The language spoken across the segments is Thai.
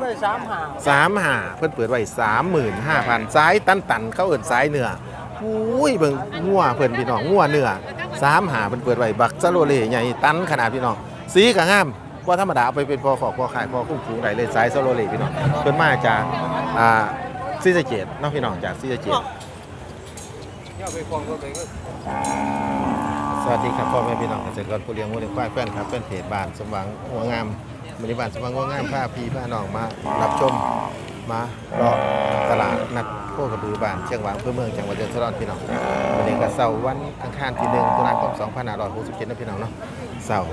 ไปสามหาสามหาเพิ่นเปิดไว้สามหมื่นห้าพันสายตันตันเขาเอิ่นสายเนื้ออุ้ยเบิ่งงัวเพิ่นพี่น้องงัวเนื้อสามหาเพิ่นเปิดไว้บักซาโลเล่ใหญ่ตันขนาดพี่น้องสีก็งามว่าธรรมดาเอาไปเป็นพอขอกพอขายพอคุ้มฟูงได้เลยสายซาโลเล่พี่น้องเพิ่นมาจากอ่าซีสะเกตเนาะพี่น้องจากซีสะเกตเนี่ยไปค สวัสดีครับพ่อแม่พี่น้องเกษตรกรผู้เลี้ยงวัวเลี้ยงควายแฟนครับแฟนเพจบ้านสมหวังหัวงามบริบาลสมหวังหัวงามพาพี่พาน้องมารับชมมารอตลาดนัดโคกระบือบ้านเชียงหวางเพื่อเมืองจังหวัดยะโสธรายพี่น้องวันนี้ก็เสาร์วันอังคารที่หนึ่งตุลาคม2567นะพี่น้องเนาะเสาร์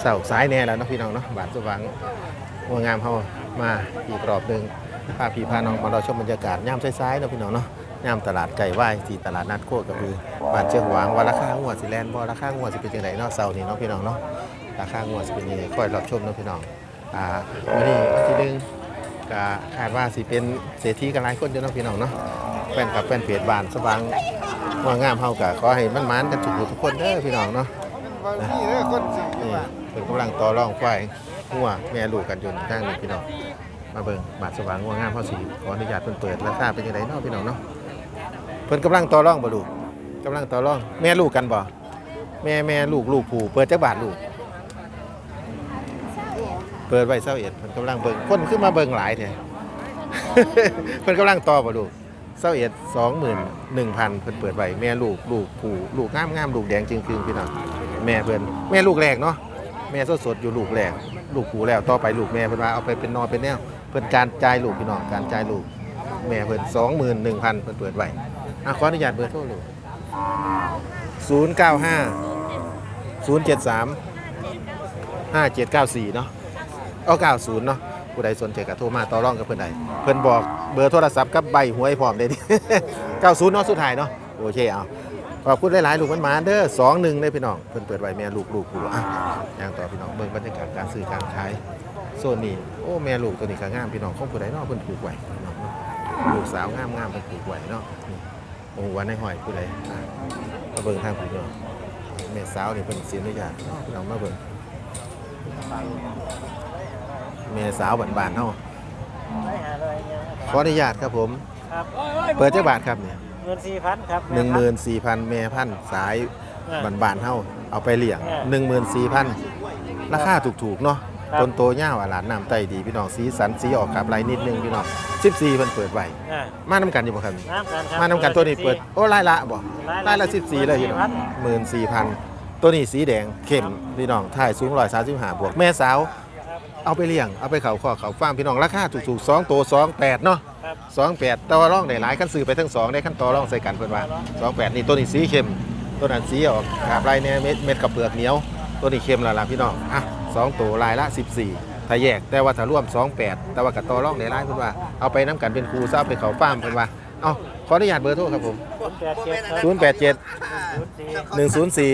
เสาร์สายแน่แล้วนะพี่น้องเนาะบ้านสมหวังหัวงามเฮามาอีกรอบหนึ่งพาพี่พาน้องมารอชมบรรยากาศย่ามซ้ายๆนะพี่น้องเนาะย่ามตลาดไก่ไหว้ที่ตลาดนัดโคกระบือ บ้านเชียงหวางว่าราคาหัวสิแลนบ่ราคาหัวสิเป็นจังไดเนาะเสาร์นี้เนาะพี่น้องเนาะราคาหัวสิเป็นยังไงค่อยรับชมเนาะพี่น้องอ่าวันนี้วันที่หนึ่งก็คาดว่าสิเป็นเศรษฐีกันหลายคนอยู่เนาะพี่น้องเนาะแฟนกับแฟนเพจบ้านสว่างว่างามเฮาก็ขอให้มันหมานกันทุกผู้ทุกคนเด้อพี่น้องเนาะนี่เลยคนสิเพิ่นกำลังต่อรองควายหัวแม่ลูกกันอยู่ทางนี้พี่น้องมาเบิ่งบาทสว่างว่างามเฮาสิขออนุญาตเพิ่นเปิดราคาเป็นจังไดเนาะพี่น้องเนาะเพิ่นกำลังต่อรองบ่ลูก กำลังต่อรอง แม่ลูกกันบ่แม่แม่ลูกลูกผู้เปิดจักบาทลูก เปิดไว้เศร้าเอ็ดเพิ่นกำลังเบิ่งคนขึ้นมาเบิ่งหลายแท้เพิ่นกำลังต่อบ่ลูกเศร้าเอ็ดสองหมื่นหนึ่งพันเพิ่นเปิดไว้แม่ลูกลูกผู้ลูกงามงามลูกแดงจริงคือพี่น้องแม่เพิ่นแม่ลูกแรกเนาะแม่สดสดอยู่ลูกแรกลูกผู้แล้วต่อไปลูกแม่เพิ่นว่าเอาไปเป็นนอนเป็นแนวเพิ่นการจ่ายลูกพี่น้องการจ่ายลูกแม่เพิ่นสองหมื่นหนึ่งพันเพิ่นเปิดไว้อะขออนุญาตเบอร์โทรลูก ศูนย์เก้าห้าศูนย์เจ็ดสามห้าเจ็ดเก้าสี่เนาะเอาเก้าศูนย์เนาะผู้ใดสนใจก็โทรมาต่อรองกับเพื่อนใดเพื่อนบอกเบอร์โทรศัพท์กับใบหวยพร้อมเลยดิเก้าศูนย์เนาะสุดท้ายเนาะโอเคเอาขอบคุณหลายๆลูกมันมาเด้อสองหนึ่งเลยพี่น้องเพิ่นเปิดไว้แม่ลูกลูกลูกอะอย่างต่อพี่น้องเบิ่งบรรยากาศการซื้อการขายโซนนี้โอ้แม่ลูกตัวนี้ก็งามพี่น้องของผู้ใดเนาะเพิ่นถูกไว้พี่น้องลูกสาวงามงามเพิ่นถูกไว้เนาะ นี่โอ้วันในหอยผู้ใดอะมาเบิ่งทางผู้เนาะแม่สาวนี่เพิ่นเสียอนุญาตเรามาเบิ่งแม่สาวบ้านๆเฮาไม่หาเลยเนี่ยขออนุญาตครับผม ครับเปิดจักบาทครับเนี่ยเงินสี่พันครับ14,000แม่พันธุ์สายบ้านๆเฮาเอาไปเลี้ยง14,000ราคาถูกๆเนาะ ต้นโตยาวอาหลานน้ำไตดีพี่น้องสีสันสีออกกับลายนิดนึงพี่น้อง14เพิ่นเปิดไว้อ่ามานํกันอยู่บ่ครับน้ำกันครับมานํกันตัวนี้เปิดโอ้ลายละบ่รายละสิบสี่เลยพี่น้องหมื่นสี่พันตัวนี้สีแดงเข้มพี่น้องถ่ายสูงร้อยสามสิบห้าบวกแม่สาว เอาไปเลี้ยงเอาไปเขาข้อเขาฟาร์มพี่น้องราคาถูกๆสองตัวสองแปดเนาะครับสองแปดต่อร่องได้หลายขั้นซื้อไปทั้งสองได้ขั้นต่อร่องใส่กันเพื่อนว่าสองแปดนี่ตัวนี้สีเข้มตัวนั้นสีออกขาบลายเนี่ยเม็ดเม็ดกับเปลือกเหนียวตัวนี้เข้มและล่ะพี่น้องอะ สองตัวลายละสิบสี่ถ้าแยกแต่ว่าถ้าร่วมสองแปดแต่ว่ากับต่อร่องได้หลายเพื่อนว่าเอาไปน้ำกันเป็นครูซะเอาไปเขาฟาร์มเพื่อนว่าเอาขออนุญาตเบอร์โทรครับผมศูนย์แปดเจ็ดครับศูนย์แปดเจ็ดศูนย์สี่หนึ่งศูนย์สี่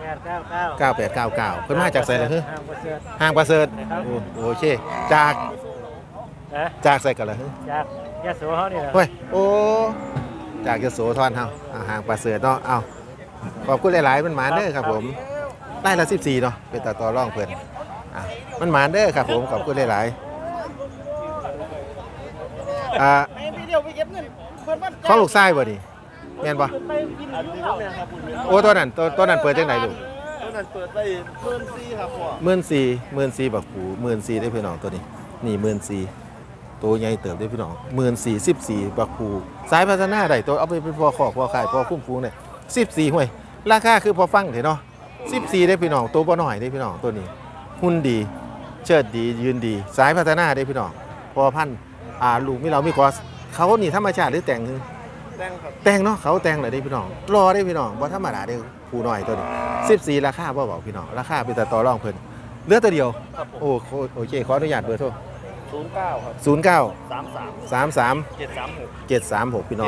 แปดเก้าเก้าเก้าแปดเก้าเก้าเพิ่นมาจากไสล่ะเฮ้ห้างประเสริฐห้างประเสริฐครับโอ้โอเค จากนะจากใส่กันเหรอเฮ้จากยะโสเขานี่แหละเฮ้ยโอ้จากยโสธรเฮาอ่าห้างประเสริฐเนาะเอ้าขอบคุณหลายๆมันหมานเด้อครับผมได้ละ14เนาะเป็นตาต่อรองเพิ่น อะมันหมานเด้อครับผมขอบคุณหลายๆอ่าไปเดียวไปเก็บเงินเพิ่นมันของลูกชายบ่นี่แม่นบ่ไปกินอันนี้เนี่ยครับคุณโอ้ตัวนั้นตัวตัวนั้นเปิดจังไดลูกตัวนั้นเปิดได้เพิ่นซี่ครับพ่อหมื่นสี่หมื่นสี่บักผูหมื่นสี่ได้พี่น้องตัวนี้ นี่หมื่นสี่ตัวใหญ่เติบได้พี่น้องหมื่นสี่สิบสี่บักผูสายพัฒนาได้ตัวเอาไปเป็นพอขอกพอขายพอคุ้มฟูงเนี่ยสิบสี่ห่วยราคาคือพอฟังเถอะเนาะสิบสี่ได้พี่น้องตัวบ่น้อยได้พี่น้องตัวนี้ หุ่นดี เชิดดียืนดี สายพัฒนาได้พี่น้องพอพันธุ์อ่าลูกมีเรามีคอสเขานี่ธรรมชาติหรือแต่งคือแดงครับแต่งเนาะเขาแต่งเลยได้พี่น้องรอได้พี่น้องบ่ธรรมดาได้ผู้น้อยตัวนี้สิบสี่ราคาบ่เบาพี่น้องราคาเป็นแต่ต่อรองเพิ่นเหลือตัวเดียวครับผมโอ้โหโอเคขออนุญาตเบอร์โทรศูนย์เก้าครับ0 9สามสาม3 3เจ็ดสามหก7 3 6พี่น้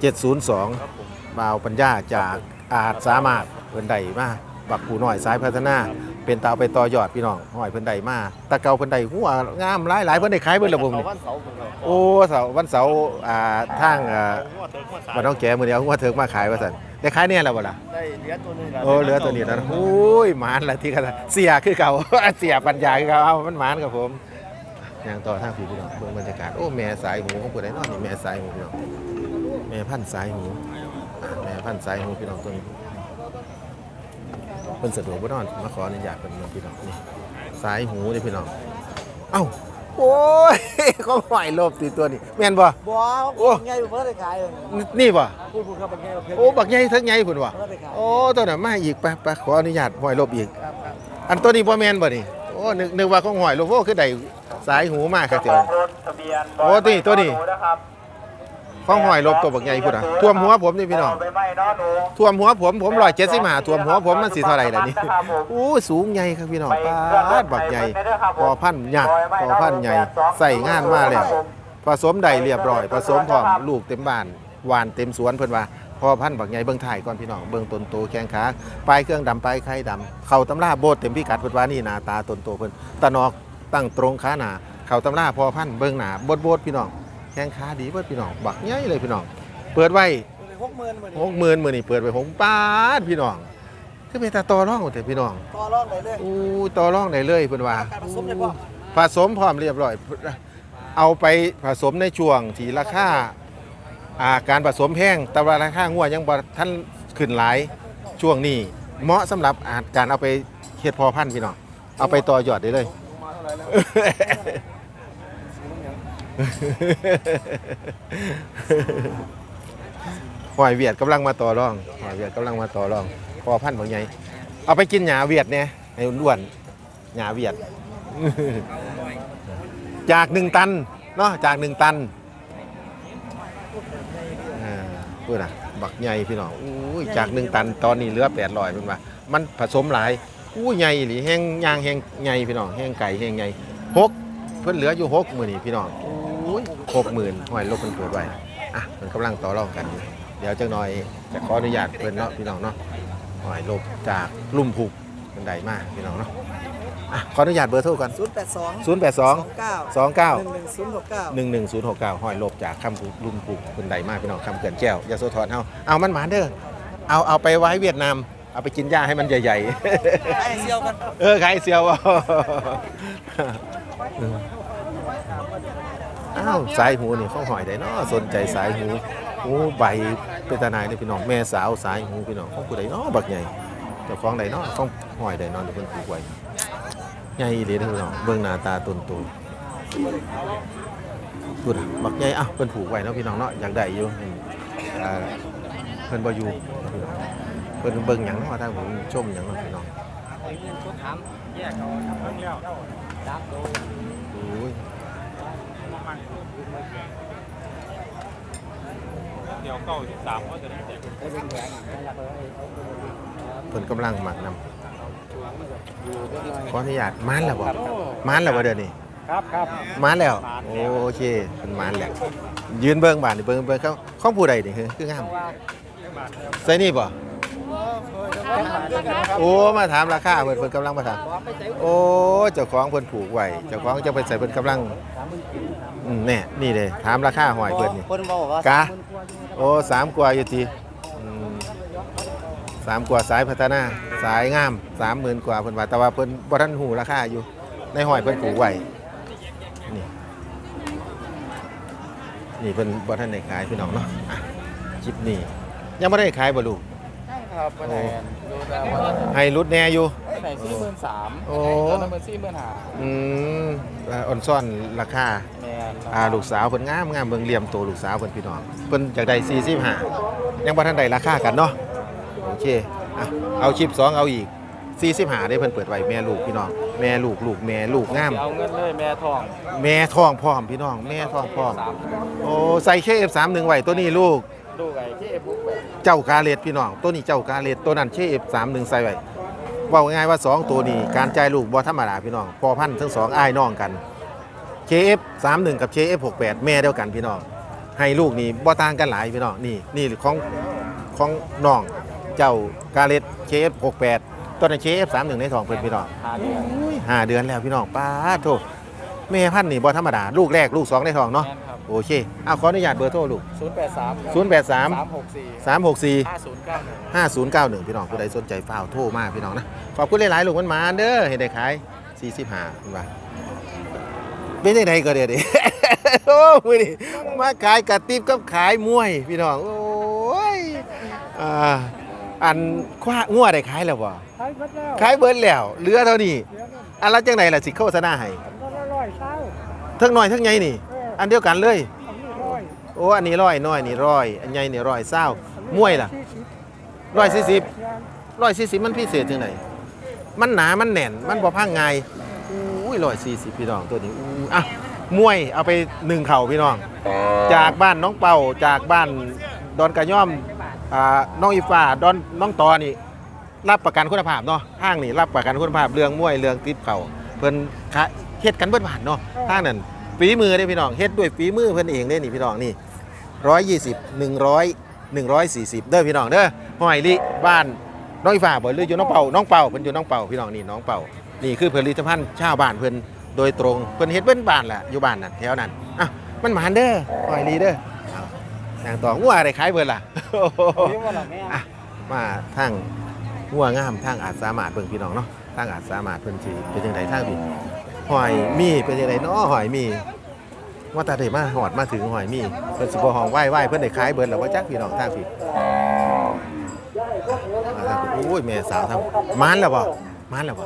เจ็อดงศูนย์สองครับ702ครับผม บ่าวปัญญาจากอาจสามารถเพิ่นได้มา บักผู้น้อยสายพัฒนา เป็นตาเอาไปต่อยอดพี่น้องห้อยเพิ่นได้มาตะเกาเพิ่นได้หัวงามหลายหลายๆเพิ่นได้ขายเบิ่ระบบเขานี่วันเสาร์ผมครับโอ้เสาร์วันเสาร์อ่าทางอ่าหัวเติมหัวสายบ้านน้องแก่มื้อนี้เอาหัวเถิกมาขายว่าซั่นได้ขายแน่แล้วบ่ล่ะได้เหลือตัวหนึงครับโอ้เหลือตัวนี้แล้วนะโอ้ยหมานละที่กันเสียคือเก่าเสียปัญญาคือเก่าเอามันหมานกับผมยางต่อทางผีพี่น้องเบิ่งบรรยากาศโอ้แม่สายหูของผู้ใดเนาะนี่แม่สายหูพี่น้องแม่พันธุ์สายหูอะแม่พันธุ์สายหูพี่น้องตัวนี้ เพิ่นสะดวกบ่นอนมาขออนุญาตเพิ่นเนาะพี่น้องนี่สายหูนี่พี่น้องเอ้าโอ้ยเขาหอยลบตีตัวนี้แม่นบ่บัวโอ้ไงเพิ่นได้ขายเลยนี่บ่พูดพูดครับเป็นไงเพชรโอ้บักใหญ่ทั้งใหญ่พุ่นว่ะเพิ่นได้ขายโอ้ตัวน่ะมาอีกไปไปขออนุญาตหอยลบอีกครับครับอันตัวนี้บ่แม่นบ่นี่โอ้นึกนึกว่าของหอยลบโอ้คือได้สายหูมากครับเจ้ารถทะเบียนโอ้ตัวนี้ตัวนี้นะครับ ข้องหอยลบตัวบักใหญ่พุ่นน่ะท่วมหัวผมนี่พี่น้องไปไหม้เนาะหนูท่วมหัวผมผม175ท่วมหัวผมมันสิเท่าไรล่ะนี่โอ้สูงใหญ่ครับพี่น้องปาดบักใหญ่พอพันใหญ่พอพันใหญ่ใส่งานมาแล้วผสมใดเรียบร้อยผสมพร้อมลูกเต็มบ้านหวานเต็มสวนเพิ่นว่าพอพันบักใหญ่เบิ่งถ่ายก่อนพี่น้องเบิ่งต้นโตแข้งขาปลายเครื่องดำปลายไข่ดำเข้าตำราโบดเต็มพิกัดเพิ่นว่านี่หนาตาต้นโตเพิ่นตะนอกตั้งตรงขาหนาเข้าตำราพอพันเบิ่งหนาโบดโบดพี่น้อง แข้งขาดีเบิดพี่น้องบักใหญ่เลยพี่น้อง เปิดไว้หกหมื่นหมื่นหกหมื่นมื้อนี้เปิดไว้หกปาดพี่น้องคือเป็นตาต่อรองแต่พี่น้องต่อรองได้เลยอู้ต่อรองได้เลยเพิ่นว่าการผสมได้บ่ผสมพร้อมเรียบร้อย เอาไปผสมในช่วงที่ราคาอ่าการผสมแพงแต่ว่าราคางัวยังบ่ท่านขึ้นหลายช่วงนี้เหมาะสำหรับอาการเอาไปเฮ็ดพอพันธุ์พี่น้องเอาไปต่อยอดได้เลย หอยเวียดกำลังมาต่อรองหอยเวียดกำลังมาต่อรอง พอพันธุ์บางใหญ่เอาไปกินหญ้าเวียดเนี่ยให้อ้วนหญ้าเวียด จากหนึ่งตันเนาะจากหนึ่งตันอ่าพูดนะบักใหญ่พี่น้องอุ้ยจากหนึ่งตันตอนนี้เหลือแปดร้อยเป็นว่ามันผสมหลายอู้ใหญ่หรือแห้งยางแห้งใหญ่พี่น้องแห้งไก่แห้งใหญ่หกเพิ่นเหลืออยู่หกมื่นนี่พี่น้อง หกหมื่นหอยลบเพิ่นเปิดไว้อะมันกำลังต่อรองกันอยู่เดี๋ยวจังหน่อยจะขออนุญาตเพิ่นเนาะพี่น้องเนาะหอยลบจากลุ่มผูกเป็นใดมากพี่น้องเนาะอะขออนุญาตเบอร์โทรก่อนศูนย์แปดสอง0 8สอง2เก้า2 9หนึ่งหนึ่งศูนย์หกเก้า11069ห้อยลบจากคำรุ่มผูกคนใดมากพี่น้องคำเกินแก้วยาโซทอนเฮาเอามันหมานเด้อเอาเอาไปไว้เวียดนามเอาไปกินหญ้าให้มันใหญ่ไอ้เซียวกันๆเออใครเซียวเอา อ้าวสายหูนี่เขาหอยได้เนาะสนใจสายหูหูใบเป็นตาหนายเลยพี่น้องแม่สาวสายหูพี่น้องของผู้ใดเนาะบักใหญ่เจ้าของใดเนาะต้องหอยใดเนาะเดี๋ยวเพิ่นผูกไว้ใหญ่อีหลีเด้อพี่น้องเบิ่งหน้าตาตนโตพูดอะบักใหญ่อะเพิ่นผูกไว้เนาะพี่น้องเนาะอยากได้อยู่อืมอ่าเพิ่นบ่อยู่พี่น้องเพิ่นเบิ่งหยังเนาะทางผมชมหยังเนาะพี่น้องโอ้ย เดี๋ยวเก้าสิบสามก็จะได้แจกเพิ่นกำลังหมักนำขออนุญาตมานแล้วบ่มานแล้วบ่เดี๋ยวนี้ครับครับมานแล้ว โอเคเพิ่นมานแล้วยืนเบิ่งบาดนี่เบิ่งเบิ่งเขาของผู้ใดนี่คือคืองามใส่นี่บ่โอ้มาถามราคาเพิ่นเพิ่นกำลังมาถามโอ้เจ้าของเพิ่นผูกไว้เจ้าของจะไปใส่เพิ่นกำลัง อืมแน่นี่เลยถามราคาหอยเพิ่นนี่เพิ่นบอกว่ากะ โอ้สามกว่าอยู่ทีอืมสามกว่าสายพัฒนาสายงามสามหมื่นกว่าเพิ่นว่าแต่ว่าเพิ่นบ่ทันหูราคาอยู่ ในหอยเพิ่นผูกไว้นี่นี่เพิ่นบ่ทันได้ขายพี่น้องเนาะอะคลิปนี้ยังบ่ได้ขายบ่ลูกครับไปไหนดูแต่ว่าให้รุดแน่อยู่ ไปไหนสี่หมื่นสามโอ้ตอนนั้นเป็นสี่หมื่นห้าอืมอ่อนซ่อนราคา แมนอ่าลูกสาวเพิ่นงามงามเบิ่งเหลี่ยมโตลูกสาวเพิ่นพี่น้องเพิ่นอยากได้45ยังบ่ทันได้ราคากันเนาะโอเคอะเอาชิป2เอาอีก45ได้เพิ่นเปิดไว้แม่ลูกพี่น้องแม่ลูกลูกแม่ลูกงาม เอาเงินเลยแม่ทองแม่ท้องพร้อมพี่น้อง แม่ท้องพร้อม สามโอ้ใส่ KF31 ไว้ตัวนี้ลูก ดูไงที่เอฟบุ๊กแบบเจ้ากาเลดพี่น้องตัวนี้เจ้ากาเลดตัวนั้น KF31 ใส่ไว้เว้าง่ายๆว่าสองตัวนี้การจ่ายลูกบ่ธรรมดาพี่น้องพอพันธุ์ทั้งสองอ้ายน้องกัน KF31 กับ KF68 แม่เดียวกันพี่น้อง ให้ลูกนี่บ่ต่างกันหลายพี่น้องนี่นี่ของของน้องเจ้ากาเลต KF68 ตัวนั้น KF31 ในท้องเพิ่นพี่น้องหาเดือนห้าเดือนแล้วพี่น้องป้าดโทแม่พันธุ์นี่บ่ธรรมดาลูกแรกลูกสองในท้องเนาะแมนครับ โอเคเอาขออนุญาตเบอร์โทรลูกศูนย์แปดสาม083สามหกสี่364ห้าศูนย์เก้าหนึ่ง5091 พี่น้องผู้ใดสนใจฝ้าวโทรมาพี่น้องนะ ขอบคุณหลายๆลูกมันมาเด้อเห็นได้ขาย45คุณว่าเป็นยังไงก็เดี๋ยวดิ โอ้มือนี่มาขายกระติบกับขายมวย พี่น้อง โอ้ยอ่าอันคว้างัวได้ขายแล้วบ่ขายหมดแล้วขายเบิดแล้วเหลือเท่านี้อันละจังไหนล่ะสิโฆษณาให้ก็ร้อยเช้าทั้งน้อยทั้งใหญ่นี่ อันเดียวกันเลย โอ้ อันนี้ร้อยน้อยนี่ร้อย อันใหญ่นี่ร้อยเศร้ามวยล่ะร้อยสี่สิบร้อยสี่สิบมันพิเศษจังไหนมันหนา มันแน่น มันบ่พังไงอุ้ยร้อยสี่สิบพี่น้องตัวนี้อู้อะมวยเอาไปหนึ่งเข่าพี่น้อง จากบ้านน้องเป่า จากบ้านดอนกระย่อมอ่าน้องอีฟ้าดอนน้องตอนี่รับประกันคุณภาพเนาะห้างนี่รับประกันคุณภาพเรื่องมวยเรื่องติดเข่าเพิ่นเฮ็ดกันเบิดบาทเนาะห้างนั้น ฝีมือเด้พี่น้องเฮ็ดด้วยฝีมือเพิ่นเองเด้นี่พี่น้องนี่ร้อยยี่สิบหนึ่งร้อยหนึ่งร้อยสี่สิบเด้อพี่น้องเด้อหอยลิบ้านน้องอีฟ้าบ่หรืออยู่น้องเป่าน้องเป่าเพิ่นอยู่น้องเป่าพี่น้องนี่น้องเป่านี่คือผลิตภัณฑ์ชาวบ้านเพิ่นโดยตรงเพิ่นเฮ็ดเบิ้นบ้านแหละอยู่บ้านนั่นแถวนั้นอะมันหมานเด้อหอยลีเด้ออย่างต่องัวอะไรขายเบิดล่ะนี่ว่าละแม่อะมาทางงัวงามทางอาจสามารถเบิ่งพี่น้องเนาะทางอาจสามารถเพิ่นสิเป็นจังไดทางพี่ หอยมีเป็นจังไดเนาะหอยมีว่าตาได้มาหอดมาถึงหอยมีเพิ่นสิบ่ห้องไหว้ไหว้เพิ่นได้ขายเบิดแล้วว่าจักพี่น้องทางพี่าพี่โอ้ยแม่สาวทำมานแล้วบ่มานแล้วบ่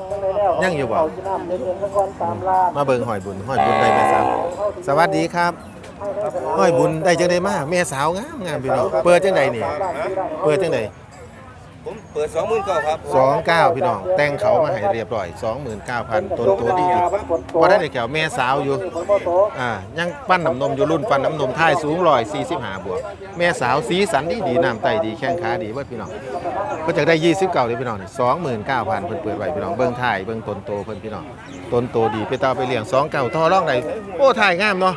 ยังอยู่บ่มาเบิ่งหอยบุญหอยบุญได้แม่สาวสวัสดีครับหอยบุญได้จังไดมาแม่สาวงามงามพี่น้องเปิดจังไดนี่เปิดจังได ผมเปิดสองหมื่นเก้าครับสองเก้าพี่น้อง แต่งเขามาให้เรียบร้อยสองหมื่นเก้าพันต้นตัวดีดีว่าได้แถวแม่สาวอยู่อ่ายังปั้นน้ำนมอยู่รุ่นปั้นน้ำนมท้ายสูงร้อยสี่สิบห้าบวก แม่สาวสีสันดีดีน้ำไตดีแข้งขาดีเบิดพี่น้องก็จะได้ยี่สิบเก้าเลยพี่น้องสองหมื่นเก้าพันเพิ่นเปิดไว้พี่น้องเบิ้งถ่ายเบิ้งต้นโตเพิ่นพี่น้องต้นโตดีไปต่อไปเลี้ยงสองเก้าท่อร่องใดโอ้ถ่ายงามเนาะ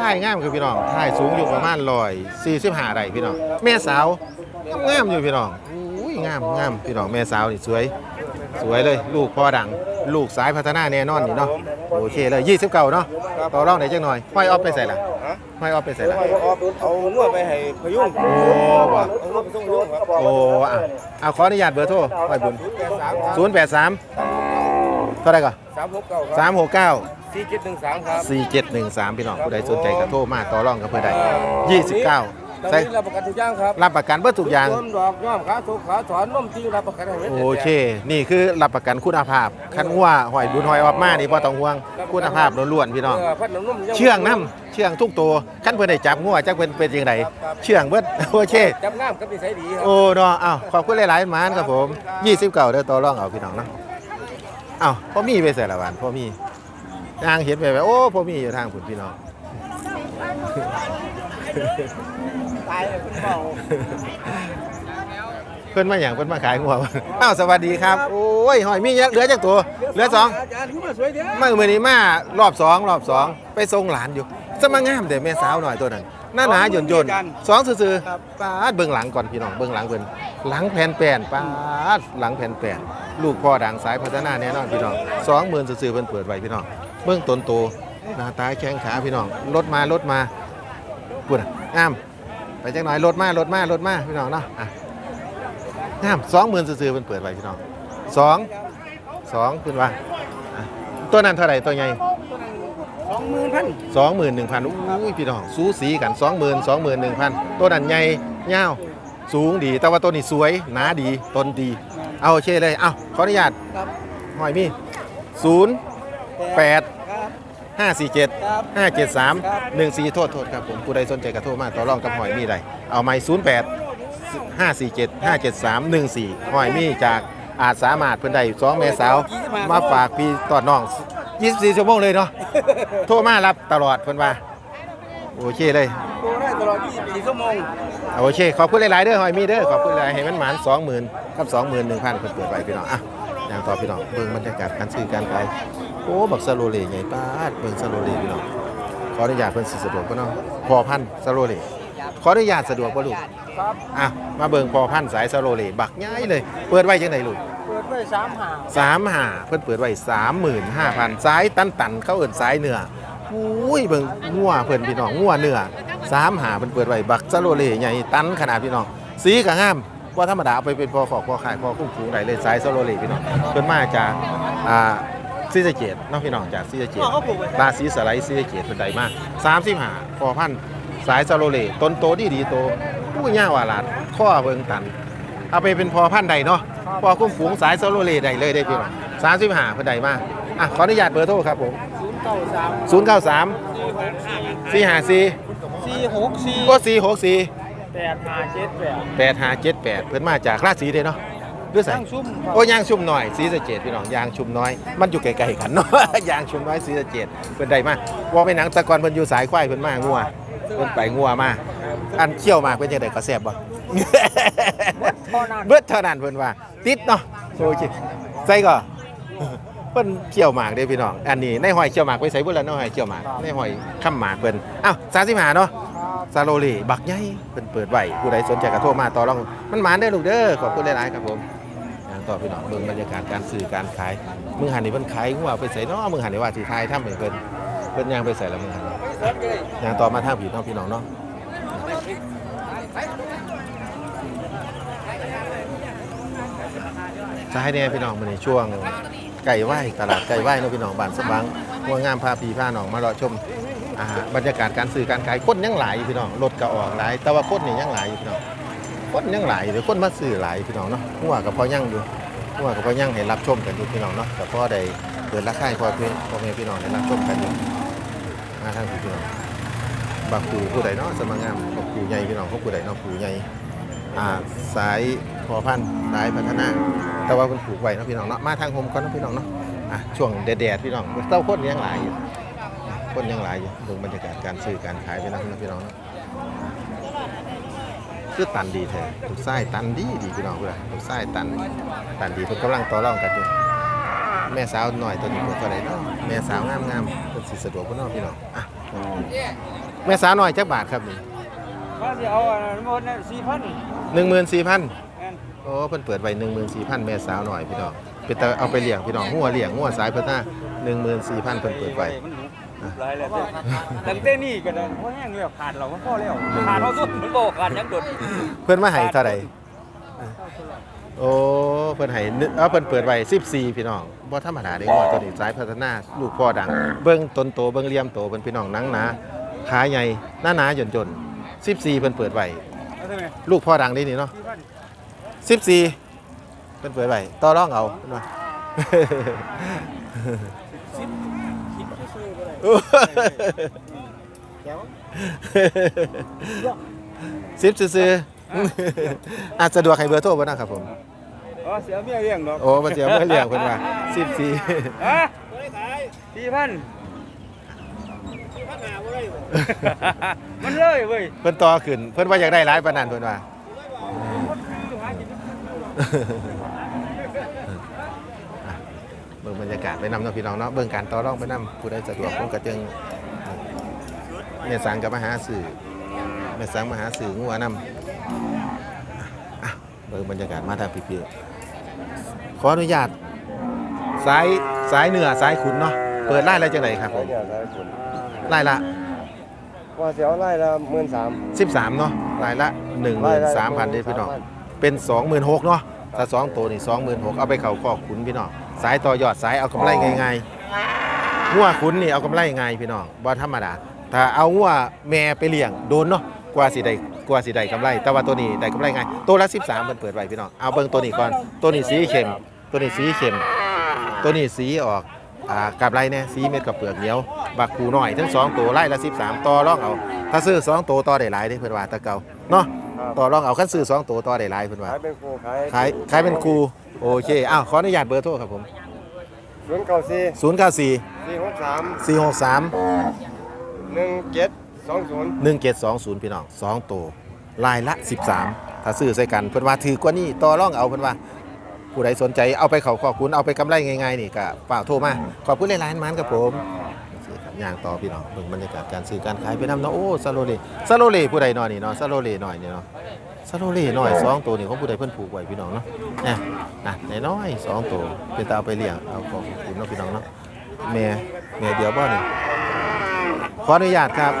ท่ายงามคือพี่น้องท่ายสูงอยู่ประมาณร้อยสี่สิบห้าได้พี่น้องแม่สาวงามอยู่พี่น้องอุ้ย งามงามพี่น้องแม่สาวนี่สวย สวยเลย ลูกพ่อดัง ลูกสายพัฒนาแน่นอนนี่เนาะโอเคเลยยี่สิบเก้าเนาะต่อรองไหนจังหน่อยห้อยออฟไปใส่ละฮะห้อยออฟไปใส่ละเอาเอางวดไปให้พยุงโอ้ว่ะเอางวดไปส่งพยุงครับโอ้อะเอาขออนุญาตเบอร์โทรห้อยบุญศูนย์แปดสามครับศูนย์แปดสามเท่าไหร่ก่อนสามหกเก้าคสารับมหกเก้าสี่เจ็ดหนึ่งสามครับสี่เจ็ดหนึ่งสามพี่น้องผู้ใดสนใจก็โทรมาต่อรองกับเพื่อใดยี่สิบเก้า ตอนใส่นี้รับประกันทุกอย่างครับรับประกันเบิดทุกอย่างรวมดอกย่อมขาทุกขาถอนนมจริงรับประกันให้เม็ดโอเค นี่คือรับประกันคุณภาพคันว่าหอยบุญหอยออกมานี่บ่ต้องห่วงคุณภาพล้วนๆพี่น้องพัดน้ำนมเชื่องน้ำเชื่องทุกตัวคันเพิ่นได้จับงัวจักเป็นเป็นจังไดเชื่องเบิดโอเคจำง่ามกับนิสัยดีครัโอ้เนาะอ้าวขอบคุณหลายๆหมานครับผม29เด้อต่อรองเอาพี่น้องเนาะอ้าวพ่อมีไปใส่ละวันพ่อมีทางเห็นไปแบบโอ้พ่อมีอยู่ทางพุ่นพี่น้อง ตายเลยคุณเบาเพิ่อนมาอย่างเพิ่อนมาขายงัวอ้าวสวัสดีครับโอ้ยหอยมีเยอะเหลือจักตัวเหลือสองอาจารย์ขึ้นมาสวยเดียวมื่อมือนี้มารอบสองรอบสองไปทรงหลานอยู่สมางามแต่แม่สาวหน่อยตัวนั้นหน้าหนาหย่นยนสองซื่อๆป้าดเบื้องหลังก่อนพี่น้องเบื้องหลังเพิ่นหลังแผ่นแปนป้าดหลังแผ่นแปนลูกพ่อดังสายพัฒนาแน่นอนพี่น้องสองหมื่นซื่อๆเพิ่นเปิดไว้พี่น้องเบื้องต้นโตหน้าตาแข้งขาพี่น้องรถมารถมาปุ่นอะงาม ไปจังหน่อยรถมารถมารถมาพี่น้องเนาะอะงามสองหมื่นซื่อๆเพิ่นเปิดไว้พี่น้องสองสองเพิ่นว่าอะตัวนั้นเท่าไหร่ตัวใหญ่สองหมื่นพันสองหมื่นหนึ่งพันอุ้ยพี่น้องสูสีกันสองหมื่นสองหมื่นหนึ่งพันตัวนั้นใหญ่ยาวสูงดี แต่ว่าตัวนี้สวยหนาดีต้นดี เอาโอเคเลยเอาขออนุญาตครับหอยมีศูนย์แปด ครับห้าสี่เจ็ดครับห้าเจ็ดสามครับหนึ่งสี่โทษโทษครับผมผู้ใดสนใจกระโทรมาต่อรองกับหอยมีใดเอาไม้ศูนย์แปดห้าสี่เจ็ดห้าเจ็ดสามหนึ่งสี่หอยมีจากอาจสามารถเพิ่นได้สองเมษาวมาฝากพี่ตอดน้อง 24 ชั่วโมงเลยเนาะโทรมารับตลอดเพิ่นว่าโอเคเลยโอ้ได้ตลอด 24 ชั่วโมง โอเค ขอบคุณหลาย ๆ เด้อหอยมีเด้อ ขอบคุณหลายให้มันหมาน20,000กับ21,000เพิ่นเปิดไว้พี่น้อง อะอย่างต่อพี่น้อง เบิ่งบรรยากาศการซื้อการขาย โอ้บักซาโลเลใหญ่ป้าดเบิ่งซาโลเลพี่น้องขออนุญาตเพิ่นสิสะดวกบ่เนาะพอพันธุ์ซาโลเลขออนุญาตสะดวกบ่ลูกครับอะมาเบิ่งพอพันธุ์สายซาโลเลบักใหญ่เลย เปิดไว้จังไดลูกเปิดไว้สามหาสามหาเพิ่นเปิดไว้สามหมื่นห้าพันสายตันตันๆ เขาเอิ้นสายเนื้ออุ้ยเบิ่งงัวเพิ่นพี่น้องงัวเนื้อสามหาเพิ่นเปิดไว้บักซาโลเลใหญ่ตันขนาดพี่น้องสีก็งามว่าธรรมดาเอาไปเป็นพอขอกพอขายพอคุ้มฟูงได้เลยสายซาโลเลพี่น้องเพิ่นมาจากอ่า ซีสะเกตเนาะพี่น้องจากซีสะเกตราศีสไลด์ซีสะเกตเป็นใดมากสามสิบห้าพอพันสายซาโลเลต้นโตดีดีโตผู้ย่าวาลาดข้อเบิงตัน เอาไปเป็นพอพันธุ์ใดเนาะพอคุ้มฝูงสายซาโลเลใดเลยได้พี่น้องสามสิบห้าเป็นใดมากอะขออนุญาตเบอร์โทรครับผมศูนย์เก้าสามศูนย์เก้าสามสี่ห้าสี่สี่หกสี่ก็สี่หกสี่ แปดห้าเจ็ดแปด แปดห้าเจ็ดแปดเพิ่นมาจากราศีเด้เนาะ ด้วยใส่ตั้งซุ่มครับ โอ้ยางชุมหน่อยสีสะเจดพี่น้องยางชุมน้อยมันอยู่ไกลๆกันเนาะ ยางชุมน้อยสีสะเจดเพิ่นได้มาว่าไปหนังแตะกอนเพิ่นอยู่สายควายเพิ่นมางัวเพิ่นไปงัวมาอันเคี่ยวมากเป็นจังไดก็แซ่บบ่พอนั้นเบิดเท่านั้นเพิ่นว่า ติดเนาะโอเคใส่ก็เพิ่นเคี่ยวหมากเด้พี่น้องอันนี้ในหอยเคี่ยวหมากไปใส่เบิ่แล้วในหอยเคี่ยวหมากในหอยค้ำหมากเพิ่นอ้าว35เนาะ ซาโลลีบักใหญ่เป็นเปิดไว้ผู้ใดสนใจก็โทรมาต่อรองมันหมานได้อลูกเด้อขอบคุณหลายๆครับผมอย่าง ต่อพี่น้องเบิ่งบรรยากาศการซื้อการขายมึงหันนี่เพิ่นขายงัวไปใส่นาะมึงหันนี่ว่าสิทายทำให้เพิ่นเพิ่นย่างไปใส่แล้วมึงหันอย่างต่อมาทางพี่น้องพี่น้องเนาะจะให้แน่พี่น้องมื้อนี้ช่วงไก่ไหวตลาดไก่ไหวเนาะพี่น้องบ้านสบังงัวงามพาพีพาหนองมารอชมบรรยากาศการซื้อการขายคนยังหลายอยู่พี่น้องรถก็ออกหลายแต่ว่าคนนี่ยังหลายอยู่พี่น้อง คนยังหลายหรือคนมาซื้อหลายพี่น้องเนาะหัวกับพ่อยังอยู่หัวกับพ่อยังให้รับชมกันอยู่พี่น้องเนาะแต่พ่อได้เปิดราคาให้พอพี่พ่อแม่พี่น้องได้รับชมกันอยู่มาทางพี่น้องบักปูผู้ใดเนาะสมังงามบักปูใหญ่พี่น้องเขาผู้ใดเนาะปูใหญ่อ่าสายพอพันสายพัฒนาแต่ว่ามันผูกไว้เนาะพี่น้องเนาะมาทางโฮมก่อนเนาะพี่น้องเนาะอะช่วงแดดๆพี่น้องเต้าคนยังหลายอยู่คนยังหลายอยู่เบิ่งบรรยากาศการซื้อการขายไปนะพี่น้องเนาะ คือตันดีแท้ถูกไส้ตันดีดีพี่น้องเพื่อนถูกไส้ตันตันดีเพิ่นกำลังต่อรองกันอยู่แม่สาวหน่อยตัวนี้เพิ่นก็ได้เนาะแม่สาวงามงามๆเพิ่นสิสะดวกเพิ่นเนาะพี่น้องอะแม่สาวหน่อยจักบาทครับนี่ว่าจะเอาอันนั้นหมดนะสี่พันหนึ่งหมื่นสี่พันแม่นโอ้เพิ่นเปิดไว้หนึ่งหมื่นสี่พันแม่สาวหน่อยพี่น้องเป็นแต่เอาไปเลี้ยงพี่น้องหัวเลี้ยงหัวสายเพิ่นน่ะหนึ่งหมื่นสี่พันเพิ่นเปิดไว้มัน หนุกหลายแล้วตั้งแต่นี่ก็ได้โอ้แห้งแล้วขาดเราก็พอแล้วขาดเราสุดมันบอกขาดยังโดดเพิ่นมาให้เท่าใดโอ้เพิ่นให้นึเอาเพิ่นเปิดไว้14 พี่น้องบ่ธรรมดาเด้งว่าตัวนี้สายพัฒนาลูกพ่อดัง เบิ่งต้นโตเบิ่งเหลี่ยมโตเพิ่นพี่น้องหนังหนาขาใหญ่หน้าหนาหย่นจน14 เพิ่นเปิดไว้เอาใช่ไหมลูกพ่อดังนี่นี่เนาะสี่พัน14 เพิ่นเปิดไว้ต่อรองเอาเพิ่น ว่าสิบซื้อๆอาจสะดวกให้เบอร์โทรบ่นะครับผม อ๋อเสียเมียเลี้ยงดอกโอ้บ่เสียเมื่อเลี้ยงเพิ่นว่า14ฮะสี่พันมันเลยเว้ยเพิ่นต่อขึ้น เพิ่นว่าอยากได้หลายปานนั้นเพิ่นว่า เบิ่งบรรยากาศไปนำเนาะพี่น้องเนาะเบิ่งการต่อรองไปนำผู้ใดสะดวกผมก็จึงแม่สังกับมาหาสื่อแม่สังมาหาสื่องัวนำอะเบิ่งบรรยากาศมาทางพี่ๆขออนุญาตสายสายเหนือสายขุนเนาะเปิดไล่อะไรจังไดครับผมไล่ละว่าเสียวไล่ละหมื่นสาม13เนาะไล่ละ13,000เด้อพี่น้อง เป็น 26,000เนาะถ้า2ตัวนี่26,000เอาไปเข้าคอกขุนพี่น้อง สายต่อยอดสายเอากำไรง่ายๆงัวขุนนี่เอากำไรง่ายพี่น้องบ่ธรรมดาถ้าเอางัวแม่ไปเลี้ยงโดนเนาะกว่าสิได้กว่าสิได้กำไร แต่ว่าตัวนี้ได้กำไรง่ายตัวละ13มันเปิดไว้พี่น้องเอาเบิ่งตัวนี้ก่อนตัวนี้สีเข้มตัวนี้สีเข้มตัวนี้สีออกอ่ากับไรเนี่ยสีเม็ดกับเปลือกเหนียวบักคูหน่อยทั้งสองตัวไล่ละ13ต่อรองเอาถ้าซื้อสองตัวต่อได้หลายเด้เพิ่นว่าแตะเก่าเนาะ ต่อรองเอาคันซื้อสองตัวต่อได้หลายเพิ่นว่าขายเป็นครูขายขายขายเป็นครูโอเคอ้าวขออนุญาตเบอร์โทรครับผม ศูนย์เก้าสี่094 สี่หกสาม463 หนึ่งเจ็ดสองศูนย์1720 พี่น้อง2ตัวลายละ 13 ถ้าซื้อใส่กันเพิ่นว่าถือกว่านี้ต่อรองเอาเพิ่นว่า ผู้ใดสนใจเอาไปเขาขอบคุณเอาไปกำไรง่ายๆนี่ก็เปล่ากโทรมา ขอบคุณหลายๆมันครับผม ย่างต่อพี่น้องเบิ่งบรรยากาศการซื้อการขายไปนำเนาะโอ้ซาโลเลซาโลเลผู้ใดนอนนี่เนาะซาโลเลหน่อยนี่เนาะซาโลเล่น้อยสองตัวนี่ของผู้ใดเพิ่นผูกไว้พี่น้องเนาะเนี่ยนะน้อยๆสองตัวเป็นตาเอาไปเลี้ยงเอาของคุณเนาะพี่น้องเนาะแม่แม่เดียวบ่นี่ขออนุญาตครับ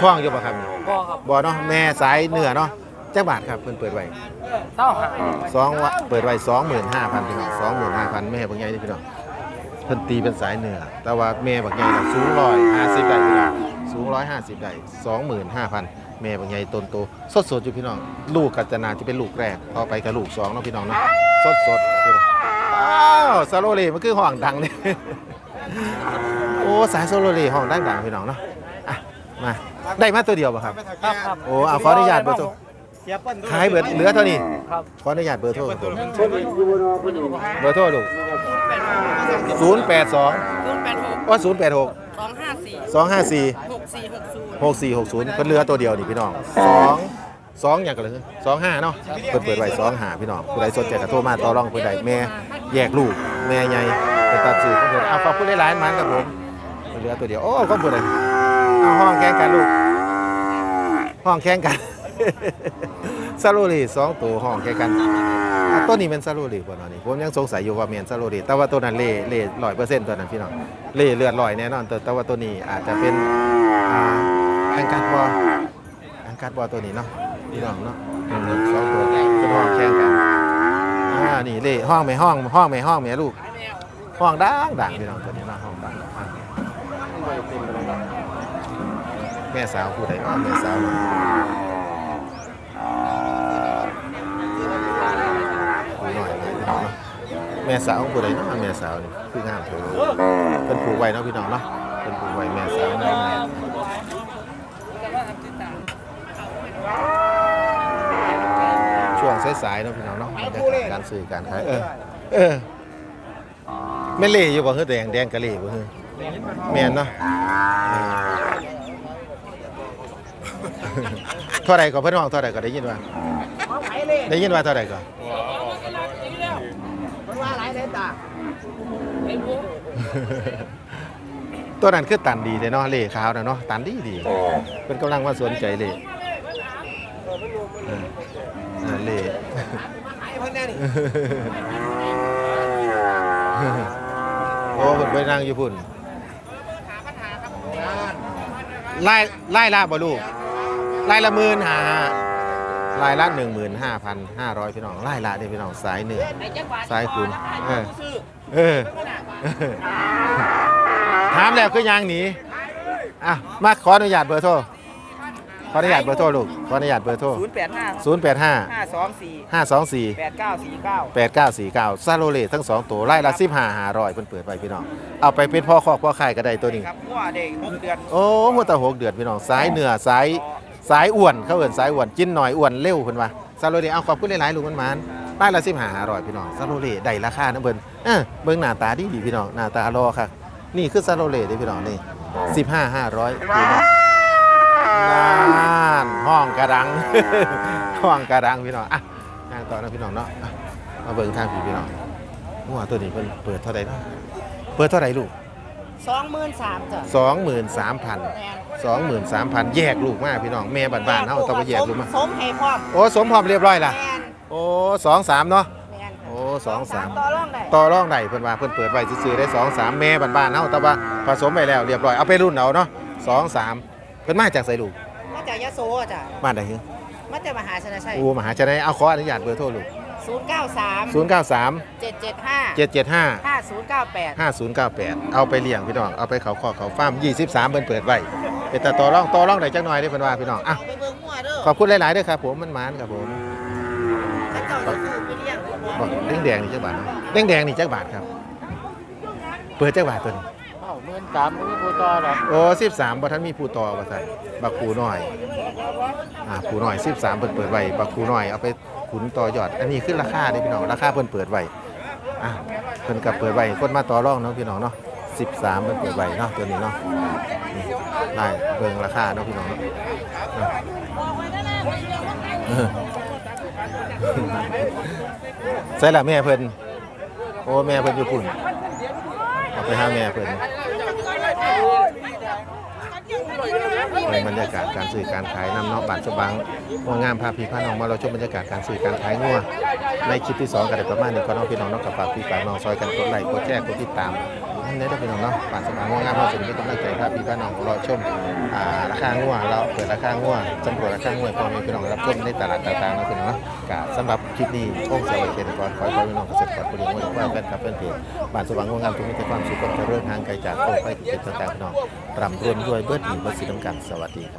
ท่องอยู่บ่ครับนี่พ่อครับบ่เนาะแม่สายเหนือเนาะจักบาทครับเพิ่นเปิดไว้เต้าหาสองวะเปิดไว้25,000พี่น้อง25,000แม่เบิ่งใหญ่นี่พี่น้อง เพิ่นตีเป็นสายเหนือ แต่ว่าแม่บักใหญ่น่ะสูงร้อยห้าสิบได้พี่น้องสูงร้อยห้าสิบได้สองหมื่นห้าพันแม่บักใหญ่ต้นโตสดสดๆอยู่พี่น้อง ลูกกัจนาจะเป็นลูกแรกต่อไปกับลูกสองเนาะพี่น้องเนาะสดสดๆคืออ้าวซาโลเลมันคือห้องดังเนี่ยโอ้สายโซโลเลห้องดังดังๆพี่น้องเนาะอะมาได้มาตัวเดียวป่ะครับ ครับครับ โอ้เอาขออนุญาตเบอร์โทรเสียเปิ้ลขายเบิดเหลือเท่านี้ครับขออนุญาตเบอร์โทรครับผมเบอร์โทรลูกศูนย์แปดสองศูนย์แปดหกว่าศูนย์แปดหกสองห้าสี่สองห้าสี่หกสี่หกศูนย์ หกสี่หกศูนย์เพิ่นเหลือตัวเดียวนี่พี่น้องสองสองอย่างกันเลยสองห้าเนาะเพิ่นเปิดไว้สองหาพี่น้องผู้ใดสนใจก็โทรมาต่อรองเพิ่นได้แม่แยกลูกแม่ใหญ่เป็นตัดสื่อของเพิ่นเอาขอบคุณหลายๆมันครับผมเพิ่นเหลือตัวเดียวโอ้ขอบคุณเลยเอาห้องแข่งกันลูกห้องแข่งกัน ซาโรลีสองตัวห้องแข่งกันอะตัวนี้เป็นซาโรลีป่เนาะนี่ผมยังสงสัยอยู่ว่าแม่นซาโรลีแต่ว่าตัวนั้นเล่เล่ร้อยเปอร์เซ็นต์ตัวนั้นพี่น้องเล่เลือดลอยแน่นอนแต่แต่ว่าตัวนี้อาจจะเป็นอ่าอังการบออังการบอตัวนี้เนาะพี่น้องเนาะหนึ่งหนึ่งสองตัวเป็นห้องแข่งกันอ่านี่เล่ห้องไม่ห้องห้องไม่ห้องแม่ลูกห้องดังดังพี่น้องตัวนี้เนาะห้องดังอะแม่สาวผู้ใดเนาะแม่สาวเนาะ ผู้หน่อยนะพี่น้องเนาะ แม่สาวของผู้ใดเนาะแม่สาวนี่คืองามเถอะเป็นผูกไว้เนาะพี่น้องเนาะเป็นผูกไว้แม่สาวงามช่วงสายๆเนาะพี่น้องเนาะบรรยากาศการซื้อการขายเออเออแม่เล่อยู่บ่เฮือแดงแดงกะเล่บ่เฮือแม่นเนาะเออเท่าไรก็เพิ่นห้องเท่าไรก็ได้ยินว่าได้ยินว่าเท่าไหร่ก็ตัวนั้นคือตันดีเลยเนาะเล่ขาวนะเนาะตันดีดีเป็นกำลังว่าสนใจเล่เออเออเล่โอ้เพิ่นไปนั่งอยู่พุ่นไล่ไล่ละบ่ลูกไล่ละหมื่นหา ไล่ละหนึ่งหมื่นห้าพันห้าร้อยพี่น้องไล่ละเด้พี่น้องสายเหนือสายคุณเออเออถามแล้วคือยางหนีอะมาขออนุญาตเบอร์โทรขออนุญาตเบอร์โทรลูกขออนุญาตเบอร์โทรศูนย์แปดห้า0 8ห้าสองสี่5 5 2 4แปดเก้าสี่เก้า8 9 4 9ซาโรเลทั้ง2ตัวไล่ละ15 500เพิ่นเปิดไว้พี่น้อง เอาไปเป็นพ่อคอกพ่อขายก็ได้ตัวนี้ครับว่าเด็กหกเดือนโอ้หัวตะหกเดือดพี่น้องสายเหนือสาย สายอ้วนเขาเอินสายอ้วนกินหน่อยอ้วนเร็วเพิ่นว่าซาโรเลเอาขอบคุณหลายๆลูกมันมันไล่ละ15 500พี่น้องซาโรเลได้ราคานะเพิ่นเออเบิ่งหน้าตาดีดีพี่น้องหน้าตาอร่อยครับนี่คือซาโรเลเด้พี่น้องนี่สิบห้าห้าร้อยปีนะนานห้องกระดังห้องกระดังพี่น้องอะงานต่อนะพี่น้องเนาะมาเบิ่งทางผีพี่น้องหัวตัวนี้เพิ่นเปิดเท่าไหร่เนาะเปิดเท่าไหร่ลูก สองหมื่นสามจ้ะสองหมื่นสามพันแมนสองหมื่นสามพันแยกลูกมาพี่น้องแม่บ้านๆเฮาต้องไปแยกลูกมา สมให้พร้อมโอ้สมพร้อมเรียบร้อยล่ะ แมนโอ้สองสามเนาะ แมนโอ้สองสาม ต่อรองได้ต่อรองได้เพิ่นว่าเพิ่นเปิดไว้ซื่อๆได้สองสามแม่บ้านๆเฮาแต่ว่าผสมไปแล้วเรียบร้อยเอาไปรุ่นเอาเนาะสองสามเพิ่นมาจากไสลูกมาจากยะโสจ้ะบ้านใดฮึมาจากมหาชนะชัยโอ้มหาชนายเอาขออนุญาตเบอร์โทรลูก ศูนย์เก้าสาม093เจ็ดเจ็ดห้า775ห้าศูนย์เก้าแปด5098 เอาไปเลี้ยงพี่น้อง เอาไปเขาคอกเขาฟาร์ม23เพิ่นเปิดไว้เป็นตาต่อรองต่อรองได้จักหน่อยได้เพิ่นว่าพี่น้องอะเอาไปเบิ่งหัวเด้อขอบคุณหลายๆเด้อครับผมมันหมานครับผมข้าเจ้าจะซื้อไปเลี้ยงบอกแดงๆนี่จักบาทเนาะแดงๆนี่จักบาทครับ เปิดจักบาทตัวนี้เอ้าเมื่นสามม่พูดต่อหรอโอ้13บ่ทันมีผู้ต่อว่าซั่นบักคูหน้อยอ่าคูหน้อย13เพิ่นเปิดไว้บักคูหน้อยเอาไปขุนต่อยอด อันนี้คือราคาเด้พี่น้องราคาเพิ่นเปิดไว้อะเพิ่นก็เปิดไว้คนมาต่อรองเนาะพี่น้องเนาะ13เพิ่นเปิดไว้เนาะตัวนี้เนาะได้เบิ่งราคาเนาะพี่น้องเนาะอะเอใส่ละแม่เพิ่นโอ้แม่เพิ่นอยู่พุ่นเอาไปหาแม่เพิ่น ในบรรยากาศการซื้อการขายน้ำเนาะบานสบังว่างามพาพี่พาน้องมาเราชมบรรยากาศการซื้อการขายงัวในคลิปที่2กันได้ประมาณนี้ก็น้องพี่น้องน้องกับฝากพี่ฝากน้องซอยกันกดไลค์กดแชร์กดติดตามำเนี้ยพี่น้องเนาะป่านสมางงวงงามมาถึงเป็นกำลังใจครับพี่พี่น้องรอชมอ่าราคางัวเราเปิดราคางัวจำรวจราคางัวพอมีพี่น้องรับชมในตลาดต่างๆนะพี่น้องเนาะกะสำหรับคลิปนี้คงเสวยไว้เชนก่อนขอให้พี่น้องเกษตรกรผู้เลี้ยงวัวทุกท่านแฟนคลับเพื่อนเพจบ้านสว่างงวงงามทุกมิติความสุขความเจริญทางไกลจากโรคภัยเจ็บต่างๆพี่น้องรำรวยด้วยเบิดหนีเบิดสีน้ำกันสวัสดีครับ